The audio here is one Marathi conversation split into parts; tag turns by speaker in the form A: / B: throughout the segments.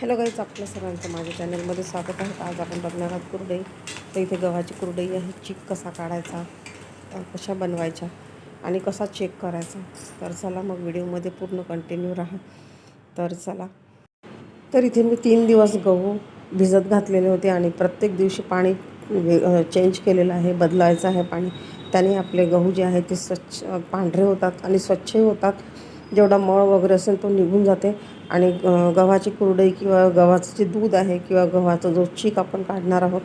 A: हॅलो गाईज आपल्या सर्वांचं माझ्या चॅनलमध्ये स्वागत आहे. आज आपण बघणार आहोत कुरडई. तर इथे गव्हाची कुरडई आहे. चिक कसा काढायचा कशा बनवायच्या आणि कसा चेक करायचा. तर चला मग व्हिडिओमध्ये पूर्ण कंटिन्यू राहा. तर चला. तर इथे मी तीन दिवस गहू भिजत घातलेले होते आणि प्रत्येक दिवशी पाणी चेंज केलेलं आहे बदलायचं आहे पाणी. त्याने आपले गहू जे आहे ते स्वच्छ पांढरे होतात आणि स्वच्छही होतात. जेवढा मळ वगैरे असेल तो निघून जाते. आणि गव्हाची कुरडई किंवा गव्हाचं जे दूध आहे किंवा गव्हाचा जो चीक आपण काढणार आहोत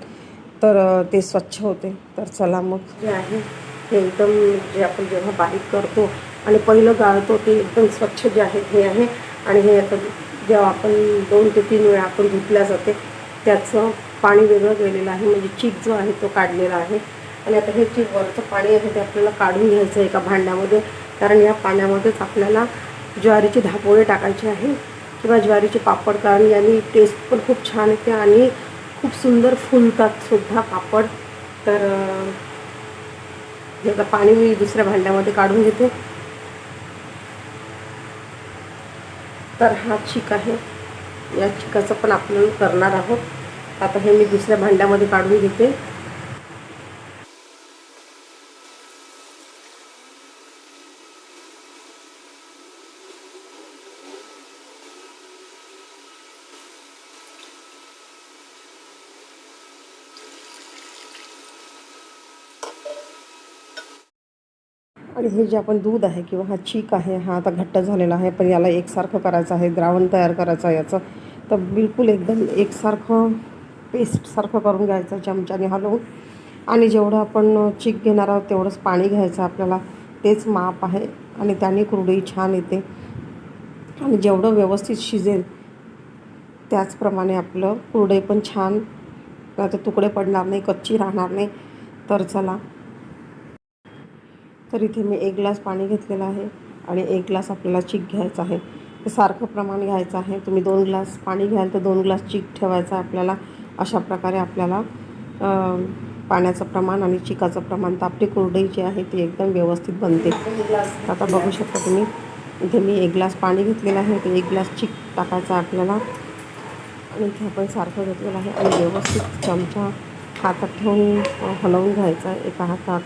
A: तर ते स्वच्छ होते. तर चला मग. जे आहे. हे एकदम जे आपण जेव्हा बारीक करतो आणि पहिलं गाळतो ते एकदम स्वच्छ जे आहे हे आहे. आणि हे आता जेव्हा आपण दोन ते तीन वेळा आपण धुतल्या जाते त्याचं पाणी वेगळं गेलेलं आहे. म्हणजे चीक जो आहे तो काढलेला आहे. आणि आता हे चीक वरचं पाणी आहे ते आपल्याला काढून घ्यायचं आहे एका भांड्यामध्ये. कारण या पाण्यामध्येच आपल्याला ज्वारीची धापोळे टाकायचे आहे किंवा ज्वारीचे पापड कारण याने टेस्ट पण खूप छान येते आणि खूप सुंदर फुलतात सुद्धा पापड. तर हे आता पाणी मी दुसऱ्या भांड्यामध्ये काढून घेते. तर हा चिक आहे. या चिकाचं पण आपण करणार आहोत. आता हे मी दुसऱ्या भांड्यामध्ये काढून घेते. आणि हे जे आपण दूध आहे किंवा हा चीक आहे हा आता घट्ट झालेला आहे पण याला एकसारखं करायचं आहे द्रावण तयार करायचं आहे याचं तर बिलकुल एकदम एकसारखं पेस्टसारखं करून घ्यायचं चमच्याने हलवून. आणि जेवढं आपण चीक घेणार आहोत तेवढंच पाणी घ्यायचं आपल्याला. तेच माप आहे आणि त्याने कुरडई छान येते. आणि जेवढं व्यवस्थित शिजेल त्याचप्रमाणे आपलं कुरडई पण छान आता तुकडे पडणार नाही कच्ची राहणार नाही. तर चला तर इथे मी एक ग्लास पाणी घेतलेलं आहे आणि एक ग्लास आपल्याला चीक घ्यायचा आहे. ते सारखं प्रमाण घ्यायचं आहे. तुम्ही दोन ग्लास पाणी घ्याल तर दोन ग्लास चीक ठेवायचं आहे आपल्याला. अशा प्रकारे आपल्याला पाण्याचं प्रमाण आणि चिकाचं प्रमाण तर आपली कुरडई जी आहे ती एकदम व्यवस्थित बनते. आता बघू शकता तुम्ही इथे मी एक ग्लास पाणी घेतलेलं आहे. ते एक ग्लास चीक टाकायचा आपल्याला. आणि इथे आपण सारखं घेतलेलं आहे आणि व्यवस्थित चमचा हातात ठेवून हलवून घ्यायचा आहे. एका हातात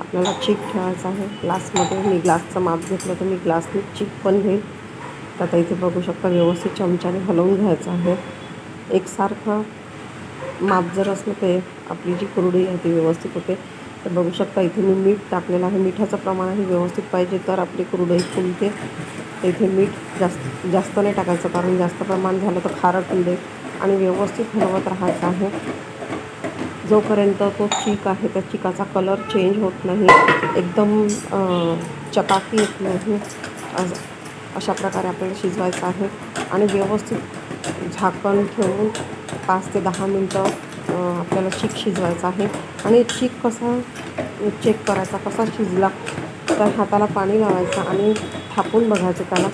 A: आपल्याला चीक ठेवायचा आहे. ग्लासमध्ये मी ग्लासचं माप घेतलं तर मी ग्लासने चीक पण घेईल. तर आता इथे बघू शकता व्यवस्थित चमच्याने हलवून घ्यायचं आहे. एकसारखं माप जर असलं ते आपली जी कुरडई आहे ती व्यवस्थित होते. तर बघू शकता इथे मी मीठ टाकलेलं आहे. मिठाचं प्रमाणही व्यवस्थित पाहिजे तर आपली कुरडई फुलते. इथे मीठ जास्त जास्त नाही टाकायचं कारण जास्त प्रमाण झालं तर खारट होईल आणि व्यवस्थित हलवत राहायचं आहे. जोपर्यंत तो चीक आहे त्या चिकाचा कलर चेंज होत नाही एकदम चपाती येत नाही अशा प्रकारे आपल्याला शिजवायचं आहे. आणि व्यवस्थित झाकण ठेवून पाच ते दहा मिनटं आपल्याला चीक शिजवायचं आहे. आणि चीक कसा चेक करायचा कसा शिजला तर हाताला पाणी लावायचं आणि थापून बघायचं त्याला.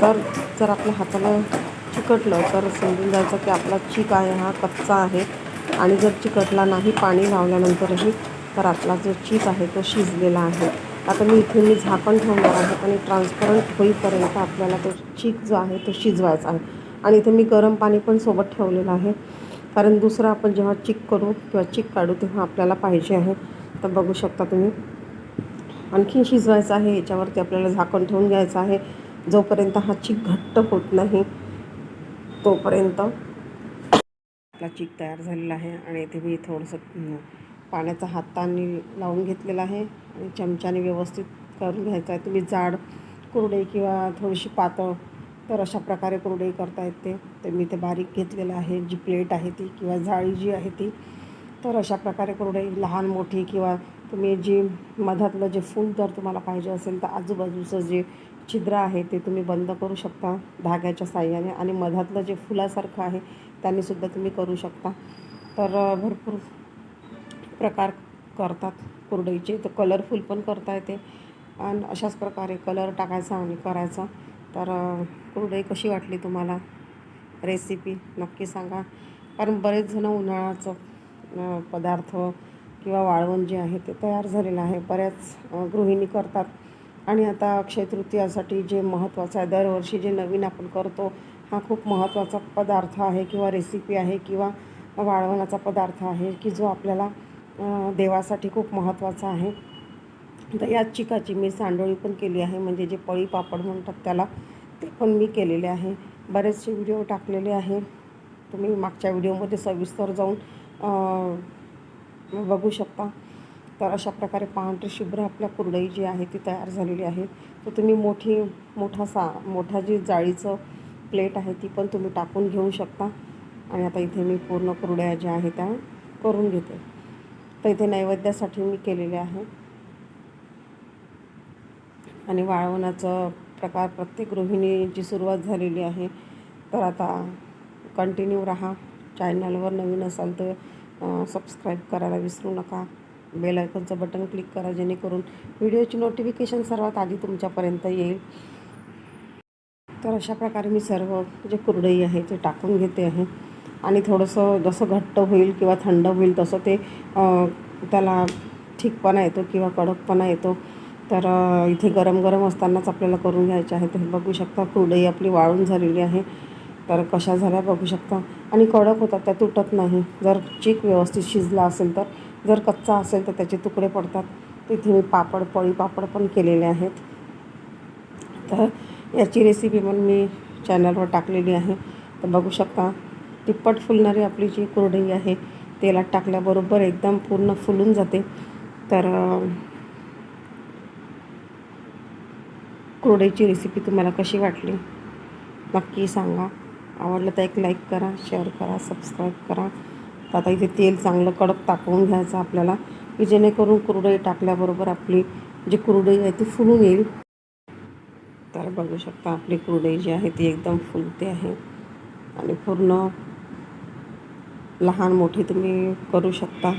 A: तर जर आपल्या हाताला चिकटलं तर समजून जायचं की आपला चीक आहे हा कच्चा आहे. आणि जर चिकटला नाही पाणी लावल्यानंतरही तर आपला जो चीक आहे तो शिजलेला आहे. आता मी इथे मी झाकण ठेवणार आहे आणि ट्रान्सपरंट होईपर्यंत आपल्याला तो चीक जो आहे तो शिजवायचा आहे. आणि इथे मी गरम पाणी पण सोबत ठेवलेलं आहे. कारण दुसरं आपण जेव्हा चिक करू किंवा चिक काढू तेव्हा आपल्याला पाहिजे आहे. तर बघू शकता तुम्ही. आणखीन शिजवायचं आहे याच्यावरती आपल्याला झाकण ठेवून घ्यायचं आहे. जोपर्यंत हा चीक घट्ट होत नाही तोपर्यंत आपला चीक तयार झालेला आहे आणि इथे मी थोडंसं पाण्याचा हाताने लावून घेतलेला आहे आणि चमच्याने व्यवस्थित करून घ्यायचं आहे. तुम्ही जाड कुरडई किंवा थोडीशी पातळ तर अशा प्रकारे कुरडई करता येते. तर मी ते बारीक घेतलेलं आहे. जी प्लेट आहे ती किंवा जाळी जी आहे ती तर अशा प्रकारे कुरडई लहान मोठी किंवा तुम्ही जी मधातलं जे फूल जर तुम्हाला पाहिजे असेल तर आजूबाजूचं जे छिद्र आहे ते तुम्ही बंद करू शकता धाग्याच्या साह्याने. आणि मधातलं जे फुलासारखं आहे त्यांनीसुद्धा तुम्ही करू शकता. तर भरपूर प्रकार करतात कुरडईचे. तर कलरफुल पण करता येते. आणि अशाच प्रकारे कलर टाकायचा आणि करायचा. तर कुरडई कशी वाटली तुम्हाला? रेसिपी नक्की सांगा. कारण बरेच जण उन्हाळ्याचं पदार्थ किंवा वाळवण जे आहे ते तयार झालेलं आहे. बऱ्याच गृहिणी करतात. आणि आता अक्षय तृतीयासाठी जे महत्त्वाचं आहे दरवर्षी जे नवीन आपण करतो हा खूप महत्त्वाचा पदार्थ आहे किंवा रेसिपी आहे किंवा वाळवणाचा पदार्थ आहे की जो आपल्याला देवासाठी खूप महत्त्वाचा आहे. तर याच चिकाची मी सांडोळी पण केली आहे. म्हणजे जे पळी पापड म्हणतात त्याला ते पण मी केलेले आहे. बरेचसे व्हिडिओ टाकलेले आहे. तुम्ही मागच्या व्हिडिओमध्ये सविस्तर जाऊन बघू शकता. तर अशा प्रकारे पांढरी शुभ्र आपल्या कुरडई जी आहे ती तयार झालेली आहे. तर तुम्ही मोठी मोठा सा मोठा जी जाळीचं प्लेट आहे ती पण तुम्ही टाकून घेऊ शकता. आणि आता इथे मी पूर्ण कुरड्या ज्या आहेत त्या करून घेते. तर इथे नैवेद्यासाठी मी केलेले आहे. आणि वाळवण्याचा प्रकार प्रत्येक गृहिणीची सुरुवात झालेली आहे तर आता कंटिन्यू राहा. चॅनलवर नवीन असाल तर सबस्क्राईब करायला विसरू नका. बेल आयकॉनचं बटन क्लिक करा जेणेकरून व्हिडिओची नोटिफिकेशन सर्वात आधी तुमच्यापर्यंत येईल. तर अशा प्रकारे मी सर्व जे कुरडई आहे ते टाकून घेते आहे. आणि थोडंसं जसं घट्ट होईल किंवा थंड होईल तसं ते त्याला ठीकपणा येतो किंवा कडकपणा येतो. तर इथे गरम गरम असतानाच आपल्याला करून घ्यायचे आहे. तर बघू शकता कुरडई आपली वाळून झालेली आहे. तर कशा झाल्या बघू शकता. आणि कडक होतात त्या तुटत नाही. जर चीक व्यवस्थित शिजला असेल तर जर कच्चा असेल तर त्याचे तुकडे पडतात. तिथे मी पापड पळी पापड पण केलेले आहेत. तर याची रेसिपी पण मी चॅनलवर टाकलेली आहे. तर बघू शकता तिप्पट फुलणारी आपली जी कुरडई आहे तेलात टाकल्याबरोबर एकदम पूर्ण फुलून जाते. तर कुरडईची रेसिपी तुम्हाला कशी वाटली नक्की सांगा. आवडलं तर एक लाईक करा शेअर करा सबस्क्राईब करा. तर आता इथे तेल चांगलं कडक तापवून घ्यायचं आपल्याला की जेणेकरून कुरडई टाकल्याबरोबर आपली जी कुरडई आहे ती फुलून येईल. तर बघू शकता आपली कुरडई जी आहे ती एकदम फुलते आहे. आणि पूर्ण लहान मोठी तुम्ही करू शकता.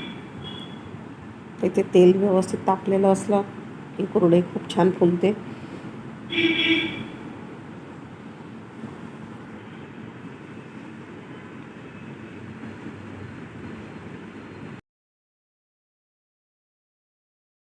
A: इथे तेल व्यवस्थित तापलेलं असलं की कुरडई खूप छान फुलते.